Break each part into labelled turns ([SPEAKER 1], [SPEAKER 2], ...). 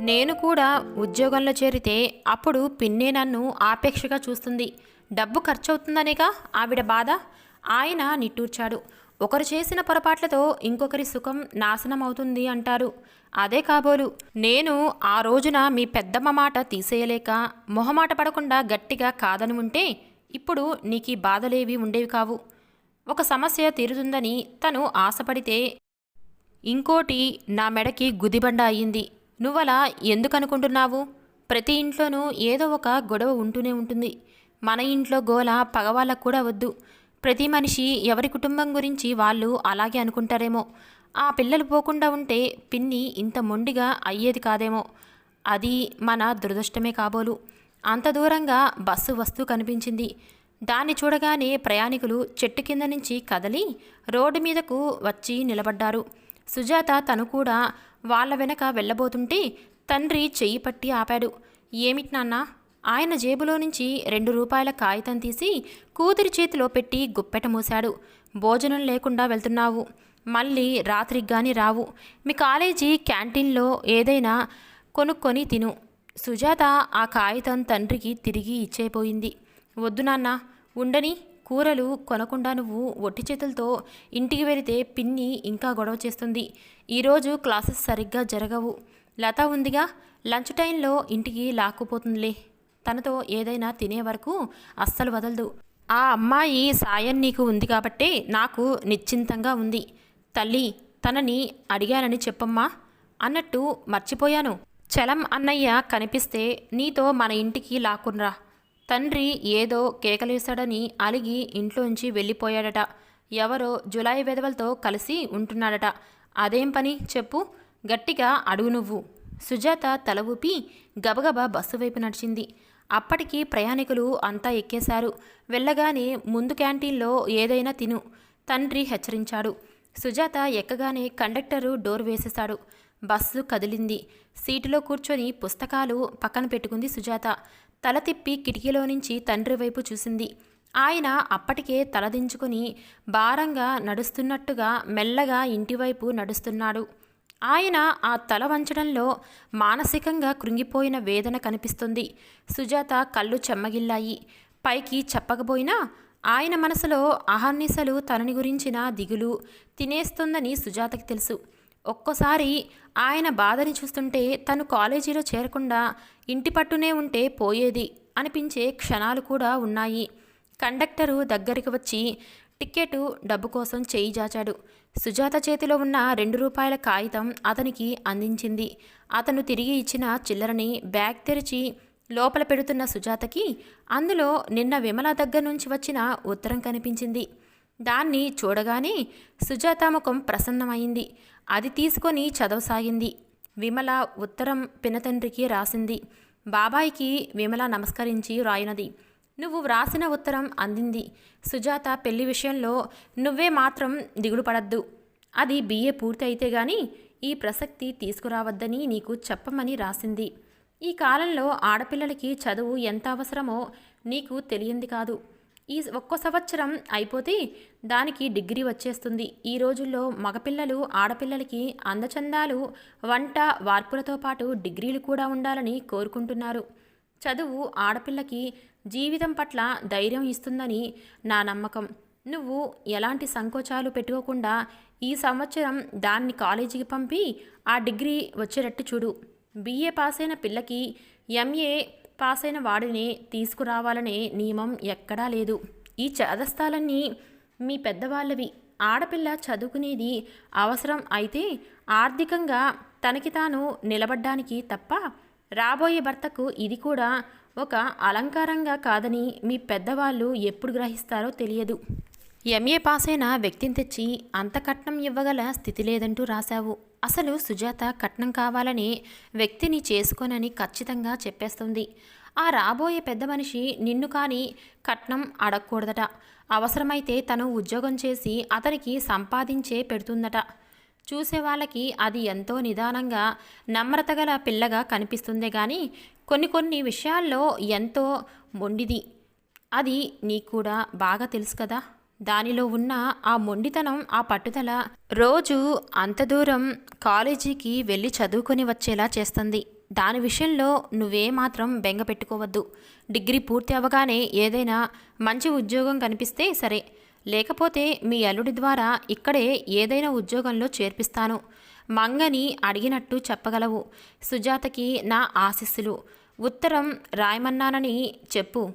[SPEAKER 1] నేను కూడా ఉద్యోగంలో చేరితే అప్పుడు పిన్నే నన్ను ఆపేక్షగా చూస్తుంది. డబ్బు ఖర్చవుతుందనేగా ఆవిడ బాధ. ఆయన నిట్టూర్చాడు. ఒకరు చేసిన పొరపాట్లతో ఇంకొకరి సుఖం నాశనం అవుతుంది అంటారు. అదే కాబోలు. నేను ఆ రోజున మీ పెద్దమ్మ మాట తీసేయలేక మొహమాట పడకుండా గట్టిగా కాదని ఉంటే ఇప్పుడు నీకు ఈ బాధలేవి ఉండేవి కావు. ఒక సమస్య తీరుతుందని తను ఆశపడితే ఇంకోటి నా మెడకి గుదిబండ అయ్యింది నువ్వలా ఎందుకనుకుంటున్నావు? ప్రతి ఇంట్లోనూ ఏదో ఒక గొడవ ఉంటూనే ఉంటుంది. మన ఇంట్లో గోల పగవాళ్ళకు కూడా వద్దు. ప్రతి మనిషి ఎవరి కుటుంబం గురించి వాళ్ళు అలాగే అనుకుంటారేమో. ఆ పిల్లలు పోకుండా ఉంటే పిన్ని ఇంత మొండిగా అయ్యేది కాదేమో. అది మన దురదృష్టమే కాబోలు. అంత దూరంగా బస్సు వస్తూ కనిపించింది. దాన్ని చూడగానే ప్రయాణికులు చెట్టు కింద నుంచి కదలి రోడ్డు మీదకు వచ్చి నిలబడ్డారు. సుజాత తను కూడా వాళ్ళ వెనక వెళ్ళబోతుంటే తండ్రి చెయ్యి పట్టి ఆపాడు. ఏమిటి నాన్న? ఆయన జేబులో నుంచి రెండు రూపాయల కాగితం తీసి కూతురి చేతిలో పెట్టి గుప్పెట మూశాడు. భోజనం లేకుండా వెళ్తున్నావు. మళ్ళీ రాత్రికి కానీ రావు. మీ కాలేజీ క్యాంటీన్లో ఏదైనా కొనుక్కొని తిను. సుజాత ఆ కాగితం తండ్రికి తిరిగి ఇచ్చేపోయింది. వద్దు నాన్న ఉండని. కూరలు కొనకుండా నువ్వు ఒట్టి చేతులతో ఇంటికి వెళితే పిన్ని ఇంకా గొడవ చేస్తుంది. ఈరోజు క్లాసెస్ సరిగ్గా జరగవు. లత ఉందిగా లంచ్ టైంలో ఇంటికి లాక్కుపోతుందిలే. తనతో ఏదైనా తినే వరకు అస్సలు వదలదు. ఆ అమ్మాయి సాయం నీకు ఉంది కాబట్టే నాకు నిశ్చింతంగా ఉంది. తల్లి తనని అడిగానని చెప్పమ్మా అన్నట్టు మర్చిపోయాను. చలం అన్నయ్య కనిపిస్తే నీతో మన ఇంటికి లాక్కున్రా. తండ్రి ఏదో కేకలేశాడని అలిగి ఇంట్లోంచి వెళ్ళిపోయాడట. ఎవరో జులాయి వెధవలతో కలిసి ఉంటున్నాడట. అదేం పని చెప్పు. గట్టిగా అడుగు నువ్వు. సుజాత తల ఊపి గబగబా బస్సు వైపు నడిచింది. అప్పటికి ప్రయాణికులు అంతా ఎక్కేశారు. వెళ్ళగానే ముందు క్యాంటీన్లో ఏదైనా తిను తండ్రి హెచ్చరించాడు. సుజాత ఎక్కగానే కండక్టరు డోర్ వేసేశాడు. బస్సు కదిలింది. సీటులో కూర్చొని పుస్తకాలు పక్కన పెట్టుకుంది సుజాత. తల తిప్పి కిటికీలో నుంచి తండ్రి వైపు చూసింది. ఆయన అప్పటికే తలదించుకుని భారంగా నడుస్తున్నట్టుగా మెల్లగా ఇంటివైపు నడుస్తున్నాడు. ఆయన ఆ తల వంచడంలో మానసికంగా కృంగిపోయిన వేదన కనిపిస్తుంది. సుజాత కళ్ళు చెమ్మగిల్లాయి. పైకి చెప్పకపోయినా ఆయన మనసులో అహర్నిశలు తనని గురించిన దిగులు తినేస్తుందని సుజాతకి తెలుసు. ఒక్కోసారి ఆయన బాధని చూస్తుంటే తను కాలేజీలో చేరకుండా ఇంటి పట్టునే ఉంటే పోయేది అనిపించే క్షణాలు కూడా ఉన్నాయి. కండక్టరు దగ్గరికి వచ్చి టిక్కెటు డబ్బు కోసం చేయి జాచాడు. సుజాత చేతిలో ఉన్న రెండు రూపాయల కాగితం అతనికి అందించింది. అతను తిరిగి ఇచ్చిన చిల్లరని బ్యాగ్ తెరిచి లోపల పెడుతున్న సుజాతకి అందులో నిన్న విమల దగ్గర నుంచి వచ్చిన ఉత్తరం కనిపించింది. దాన్ని చూడగానే సుజాత ముఖం ప్రసన్నమైంది. అది తీసుకొని చదవసాగింది. విమల ఉత్తరం పినతండ్రికి రాసింది. బాబాయికి విమల నమస్కరించి రాయినది. నువ్వు వ్రాసిన ఉత్తరం అందింది. సుజాత పెళ్ళి విషయంలో నువ్వే మాత్రం దిగులు పడద్దు అది బిఏ పూర్తి అయితే గాని ఈ ప్రసక్తి తీసుకురావద్దని నీకు చెప్పమని రాసింది. ఈ కాలంలో ఆడపిల్లలకి చదువు ఎంత అవసరమో నీకు తెలియంది కాదు. ఈ ఒక్క సంవత్సరం అయిపోతే దానికి డిగ్రీ వచ్చేస్తుంది. ఈ రోజుల్లో మగపిల్లలు ఆడపిల్లలకి అందచందాలు వంట వార్పులతో పాటు డిగ్రీలు కూడా ఉండాలని కోరుకుంటున్నారు. చదువు ఆడపిల్లకి జీవితం పట్ల ధైర్యం ఇస్తుందని నా నమ్మకం. నువ్వు ఎలాంటి సంకోచాలు పెట్టుకోకుండా ఈ సంవత్సరం దాన్ని కాలేజీకి పంపి ఆ డిగ్రీ వచ్చేటట్టు చూడు. బీఏ పాస్ అయిన పిల్లకి ఎంఏ పాస్ అయిన వాడిని తీసుకురావాలనే నియమం ఎక్కడా లేదు. ఈ చేదస్తాలన్నీ మీ పెద్దవాళ్ళవి. ఆడపిల్ల చదువుకునేది అవసరం అయితే ఆర్థికంగా తనకి తాను నిలబడ్డానికి తప్ప రాబోయే భర్తకు ఇది కూడా ఒక అలంకారంగా కాదని మీ పెద్దవాళ్ళు ఎప్పుడు గ్రహిస్తారో తెలియదు. ఎంఏ పాస్ అయిన వ్యక్తిని తెచ్చి అంత కట్నం ఇవ్వగల స్థితి లేదంటూ రాశావు. అసలు సుజాత కట్నం కావాలని వ్యక్తిని చేసుకోనని ఖచ్చితంగా చెప్పేస్తుంది. ఆ రాబోయే పెద్ద మనిషి నిన్ను కానీ కట్నం అడగకూడదట. అవసరమైతే తను ఉద్యోగం చేసి అతనికి సంపాదించే పెడుతుందట. చూసే వాళ్ళకి అది ఎంతో నిదానంగా నమ్రత గల పిల్లగా కనిపిస్తుందే కానీ కొన్ని కొన్ని విషయాల్లో ఎంతో మొండిది. అది నీకు కూడా బాగా తెలుసు కదా? దానిలో ఉన్న ఆ మొండితనం ఆ పట్టుదల రోజు అంత దూరం కాలేజీకి వెళ్ళి చదువుకొని వచ్చేలా చేస్తుంది. దాని విషయంలో నువ్వేమాత్రం బెంగ పెట్టుకోవద్దు. డిగ్రీ పూర్తి అవ్వగానే ఏదైనా మంచి ఉద్యోగం కనిపిస్తే సరే. లేకపోతే మీ అల్లుడి ద్వారా ఇక్కడే ఏదైనా ఉద్యోగంలో చేర్పిస్తాను. మంగని అడిగినట్టు చెప్పగలవు. సుజాతకి నా ఆశీస్సులు. ఉత్తరం రాయమన్నానని చెప్పు.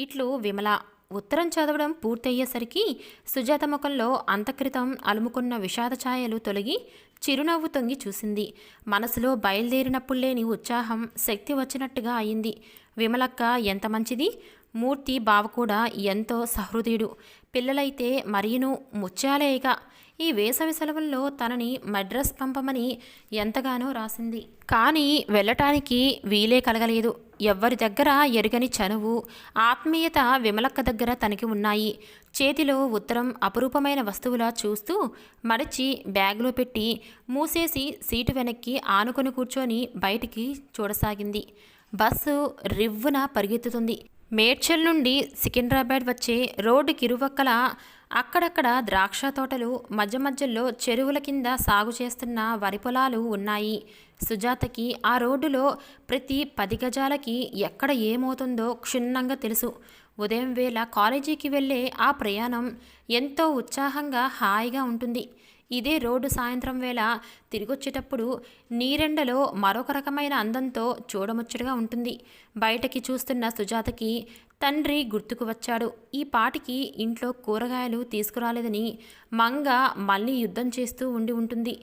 [SPEAKER 1] ఇట్లు విమల ఉత్తరం చదవడం పూర్తయ్యేసరికి సుజాత ముఖంలో అంతక్రితం అలుముకున్న విషాద ఛాయలు తొలగి చిరునవ్వు తొంగి చూసింది. మనసులో బయలుదేరినప్పుడు లేని ఉత్సాహం శక్తి వచ్చినట్టుగా అయింది. విమలక్క ఎంత మంచిది? మూర్తి బావ కూడా ఎంతో సహృదయుడు. పిల్లలైతే మరీను ముత్యాలేగా ఈ వేసవి సెలవుల్లో తనని మద్రాస్ పంపమని ఎంతగానో రాసింది. కానీ వెళ్ళటానికి వీలే కలగలేదు. ఎవ్వరి దగ్గర ఎరుగని చనువు ఆత్మీయత విమలక్క దగ్గర తనకి ఉన్నాయి. చేతిలో ఉత్తరం అపురూపమైన వస్తువులా చూస్తూ మడిచి బ్యాగ్లో పెట్టి మూసేసి సీటు వెనక్కి ఆనుకొని కూర్చొని బయటికి చూడసాగింది. బస్సు రివ్వున పరిగెత్తుతుంది. మేడ్చల్ నుండి సికింద్రాబాద్ వచ్చే రోడ్డుకి ఇరువక్కల అక్కడక్కడ ద్రాక్ష తోటలు మధ్య మధ్యలో చెరువుల కింద సాగు చేస్తున్న వరి పొలాలు ఉన్నాయి. సుజాతకి ఆ రోడ్డులో ప్రతి పది గజాలకి ఎక్కడ ఏమవుతుందో క్షుణ్ణంగా తెలుసు. ఉదయం వేళ కాలేజీకి వెళ్ళే ఆ ప్రయాణం ఎంతో ఉత్సాహంగా హాయిగా ఉంటుంది. ఇదే రోడ్డు సాయంత్రం వేళ తిరిగొచ్చేటప్పుడు నీరెండలో మరొక రకమైన అందంతో చూడముచ్చటగా ఉంటుంది. బయటకి చూస్తున్న సుజాతకి తండ్రి గుర్తుకు వచ్చాడు. ఈ పాటికి ఇంట్లో కూరగాయలు తీసుకురాలేదని మంగ మళ్ళీ యుద్ధం చేస్తూ ఉండి ఉంటుంది.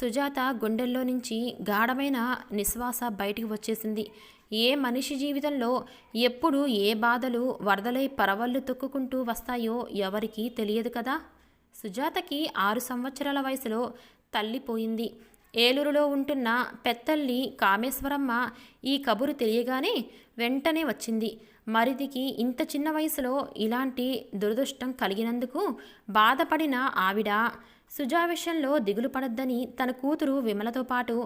[SPEAKER 1] సుజాత గుండెల్లో నుంచి గాఢమైన నిశ్వాస బయటికి వచ్చేసింది. ఏ మనిషి జీవితంలో ఎప్పుడు ఏ బాధలు వరదలై పరవళ్ళు తొక్కుకుంటూ వస్తాయో ఎవరికీ తెలియదు కదా? సుజాతకి ఆరు సంవత్సరాల వయసులో తల్లిపోయింది ఏలూరులో ఉంటున్న పెత్తల్లి కామేశ్వరమ్మ ఈ కబురు తెలియగానే వెంటనే వచ్చింది. మరిదికి ఇంత చిన్న వయసులో ఇలాంటి దురదృష్టం కలిగినందుకు బాధపడిన ఆవిడ సుజా విషయంలో దిగులు పడద్దని తన కూతురు విమలతో పాటు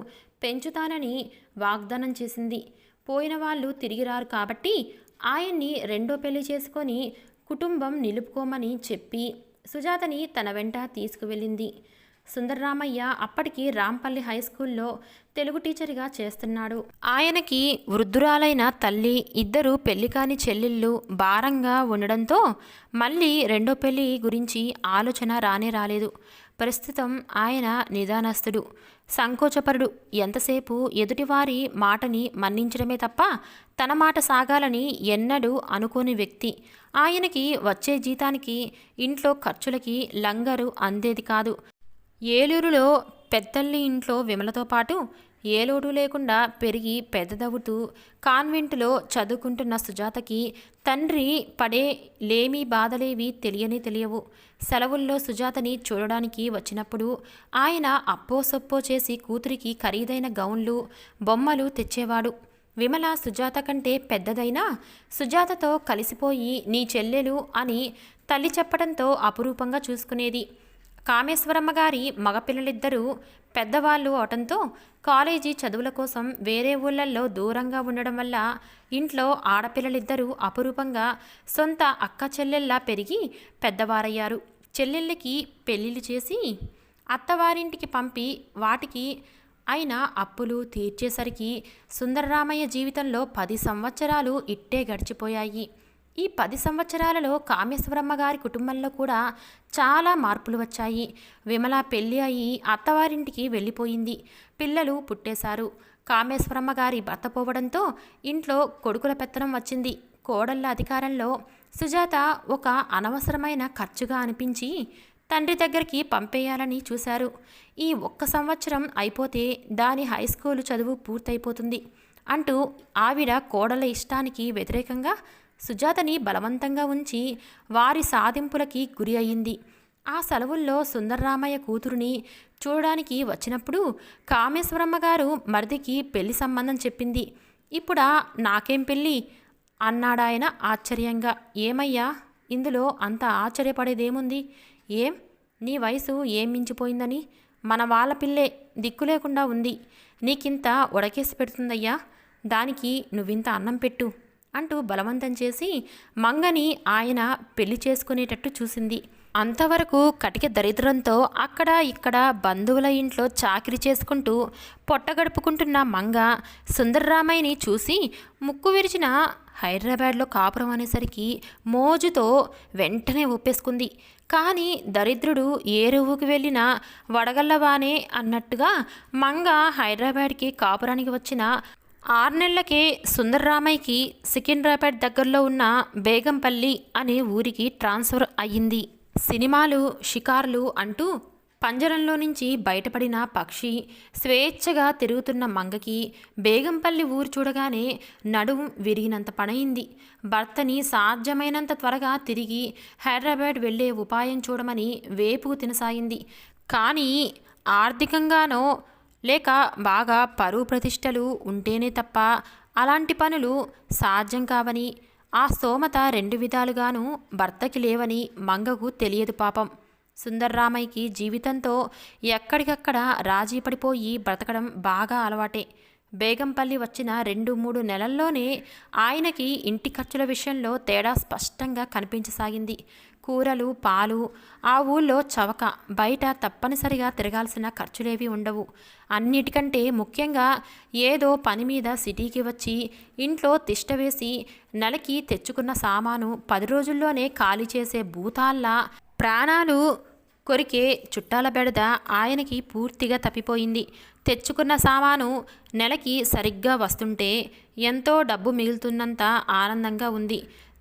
[SPEAKER 1] పెంచుతానని వాగ్దానం చేసింది. పోయిన వాళ్ళు తిరిగి రారు కాబట్టి ఆయన్ని రెండో పెళ్ళి చేసుకొని కుటుంబం నిలుపుకోమని చెప్పి సుజాతని తన వెంట తీసుకువెళ్ళింది. సుందరరామయ్య అప్పటికి రాంపల్లి హై స్కూల్లో తెలుగు టీచర్గా చేస్తున్నాడు. ఆయనకి వృద్ధురాలైన తల్లి ఇద్దరు పెళ్ళి కాని చెల్లెళ్ళు భారంగా ఉండడంతో మళ్ళీ రెండో పెళ్ళి గురించి ఆలోచన రానే రాలేదు. ప్రస్తుతం ఆయన నిదానస్తుడు సంకోచపరుడు. ఎంతసేపు ఎదుటివారి మాటని మన్నించడమే తప్ప తన మాట సాగాలని ఎన్నడూ అనుకోని వ్యక్తి. ఆయనకి వచ్చే జీతానికి ఇంట్లో ఖర్చులకి లంగరు అందేది కాదు. ఏలూరులో పెద్దల్లి ఇంట్లో విమలతో పాటు ఏ లోటు లేకుండా పెరిగి పెద్దదవుతూ కాన్వెంటులో చదువుకుంటున్న సుజాతకి తండ్రి పడే లేమి బాధలేవి తెలియని తెలియవు. సెలవుల్లో సుజాతని చూడడానికి వచ్చినప్పుడు ఆయన అప్పో సొప్పో చేసి కూతురికి ఖరీదైన గౌన్లు బొమ్మలు తెచ్చేవాడు. విమల సుజాత కంటే పెద్దదైనా సుజాతతో కలిసిపోయి నీ చెల్లెలు అని తల్లి చెప్పడంతో అపురూపంగా చూసుకునేది. కామేశ్వరమ్మ గారి మగపిల్లలిద్దరూ పెద్దవాళ్ళు అవటంతో కాలేజీ చదువుల కోసం వేరే ఊళ్ళల్లో దూరంగా ఉండడం వల్ల ఇంట్లో ఆడపిల్లలిద్దరూ అపురూపంగా సొంత అక్క చెల్లెల్లా పెరిగి పెద్దవారయ్యారు. చెల్లెళ్ళకి పెళ్ళిళ్ళు చేసి అత్తవారింటికి పంపి వాటికి అయిన అప్పులు తీర్చేసరికి సుందరరామయ్య జీవితంలో పది సంవత్సరాలు ఇట్టే గడిచిపోయాయి. ఈ పది సంవత్సరాలలో కామేశ్వరమ్మ గారి కుటుంబంలో కూడా చాలా మార్పులు వచ్చాయి. విమల పెళ్ళి అయి అత్తవారింటికి వెళ్ళిపోయింది. పిల్లలు పుట్టేశారు. కామేశ్వరమ్మ గారి భర్త పోవడంతో ఇంట్లో కొడుకుల పెత్తనం వచ్చింది. కోడళ్ళ అధికారంలో సుజాత ఒక అనవసరమైన ఖర్చుగా అనిపించి తండ్రి దగ్గరికి పంపేయాలని చూశారు. ఈ ఒక్క సంవత్సరం అయిపోతే దాని హై స్కూలు చదువు పూర్తయిపోతుంది అంటూ ఆవిడ కోడల ఇష్టానికి వ్యతిరేకంగా సుజాతని బలవంతంగా ఉంచి వారి సాధింపులకి గురి అయింది. ఆ సెలవుల్లో సుందరరామయ్య కూతురుని చూడడానికి వచ్చినప్పుడు కామేశ్వరమ్మ గారు మరిదికి పెళ్ళి సంబంధం చెప్పింది. ఇప్పుడా నాకేం పెళ్ళి? అన్నాడాయన ఆశ్చర్యంగా. ఏమయ్యా? ఇందులో అంత ఆశ్చర్యపడేదేముంది? ఏం? నీ వయసు ఏం మించిపోయిందని? మన వాళ్ళ పిల్లే దిక్కు లేకుండా ఉంది. నీకింత ఉడకేసి పెడుతుందయ్యా. దానికి నువ్వింత అన్నం పెట్టు. అంటూ బలవంతం చేసి మంగని ఆయన పెళ్ళి చేసుకునేటట్టు చూసింది. అంతవరకు కటిక దరిద్రంతో అక్కడ ఇక్కడ బంధువుల ఇంట్లో చాకిరి చేసుకుంటూ పొట్టగడుపుకుంటున్న మంగ సుందర్రామయ్యని చూసి ముక్కు విరిచిన హైదరాబాద్లో కాపురం అనేసరికి మోజుతో వెంటనే ఒప్పేసుకుంది కానీ దరిద్రుడు ఏ రువ్వుకి వెళ్ళినా వడగల్లవానే అన్నట్టుగా మంగ హైదరాబాద్కి కాపురానికి వచ్చిన ఆరు నెలలకే సుందర్రామయ్యకి సికింద్రాబాద్ దగ్గరలో ఉన్న బేగంపల్లి అనే ఊరికి ట్రాన్స్ఫర్ అయ్యింది. సినిమాలు షికార్లు అంటూ పంజరంలో నుంచి బయటపడిన పక్షి స్వేచ్ఛగా తిరుగుతున్న మంగకి బేగంపల్లి ఊరు చూడగానే నడుం విరిగినంత పనయింది. భర్తని సాధ్యమైనంత త్వరగా తిరిగి హైదరాబాద్ వెళ్ళే ఉపాయం చూడమని వేపుకు తినసాగింది. కానీ ఆర్థికంగానో లేక బాగా పరువు ప్రతిష్టలు ఉంటేనే తప్ప అలాంటి పనులు సాధ్యం కావని ఆ స్తోమత రెండు విధాలుగాను భర్తకి లేవని మంగకు తెలియదు పాపం. సుందర్రామయ్యకి జీవితంతో ఎక్కడికక్కడ రాజీ పడిపోయి బ్రతకడం బాగా అలవాటే. బేగంపల్లి వచ్చిన రెండు మూడు నెలల్లోనే ఆయనకి ఇంటి ఖర్చుల విషయంలో తేడా స్పష్టంగా కనిపించసాగింది. కూరలు పాలు ఆ ఊళ్ళో చవక. బయట తప్పనిసరిగా తిరగాల్సిన ఖర్చులేవి ఉండవు. అన్నిటికంటే ముఖ్యంగా ఏదో పని మీద సిటీకి వచ్చి ఇంట్లో తిష్ట వేసి నెలకి తెచ్చుకున్న సామాను పది రోజుల్లోనే ఖాళీ చేసే భూతాల్లా ప్రాణాలు కొరికే చుట్టాల బెడద ఆయనకి పూర్తిగా తప్పిపోయింది. తెచ్చుకున్న సామాను నెలకి సరిగ్గా వస్తుంటే ఎంతో డబ్బు మిగులుతున్నంత ఆనందంగా ఉంది.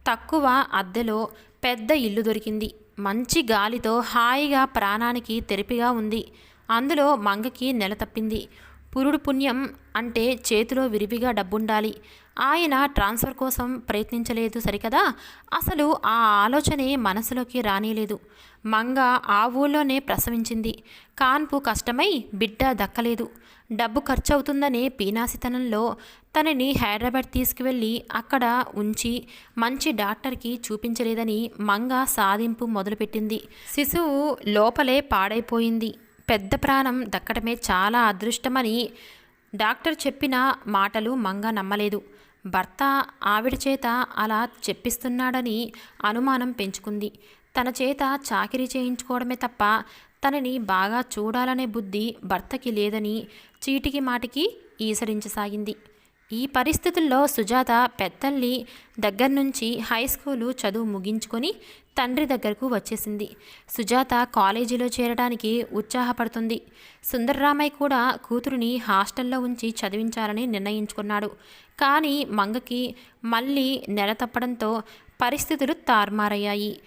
[SPEAKER 1] తక్కువ అద్దెలో పెద్ద ఇల్లు దొరికింది. మంచి గాలితో హాయిగా ప్రాణానికి తెరిపిగా ఉంది. అందులో మంగకి నెల తప్పింది. పురుడు పుణ్యం అంటే చేతిలో విరివిగా డబ్బుండాలి. ఆయన ట్రాన్స్ఫర్ కోసం ప్రయత్నించలేదు సరికదా? అసలు ఆ ఆలోచనే మనసులోకి రానేలేదు. మంగ ఆ ఊళ్ళోనే ప్రసవించింది. కాన్పు కష్టమై బిడ్డ దక్కలేదు. డబ్బు ఖర్చు అవుతుందనే పీనాసితనంలో తనని హైదరాబాద్ తీసుకువెళ్ళి అక్కడ ఉంచి మంచి డాక్టర్కి చూపించలేదని మంగ సాధింపు మొదలుపెట్టింది. శిశువు లోపలే పాడైపోయింది. పెద్ద ప్రాణం దక్కడమే చాలా అదృష్టమని డాక్టర్ చెప్పిన మాటలు మంగ నమ్మలేదు. భర్త ఆవిడ చేత అలా చెప్పిస్తున్నాడని అనుమానం పెంచుకుంది. తన చేత చాకిరీ చేయించుకోవడమే తప్ప తనని బాగా చూడాలనే బుద్ధి భర్తకి లేదని చీటికి మాటికి ఈసరించసాగింది ఈ పరిస్థితుల్లో సుజాత పెద్దల్ని దగ్గర నుంచి హై స్కూలు చదువు ముగించుకొని తండ్రి దగ్గరకు వచ్చేసింది. సుజాత కాలేజీలో చేరడానికి ఉత్సాహపడుతుంది. సుందర్రామయ్య కూడా కూతురుని హాస్టల్లో ఉంచి చదివించాలని నిర్ణయించుకున్నాడు. కానీ మంగకి మళ్ళీ నెల తప్పడంతో పరిస్థితులు తారుమారయ్యాయి.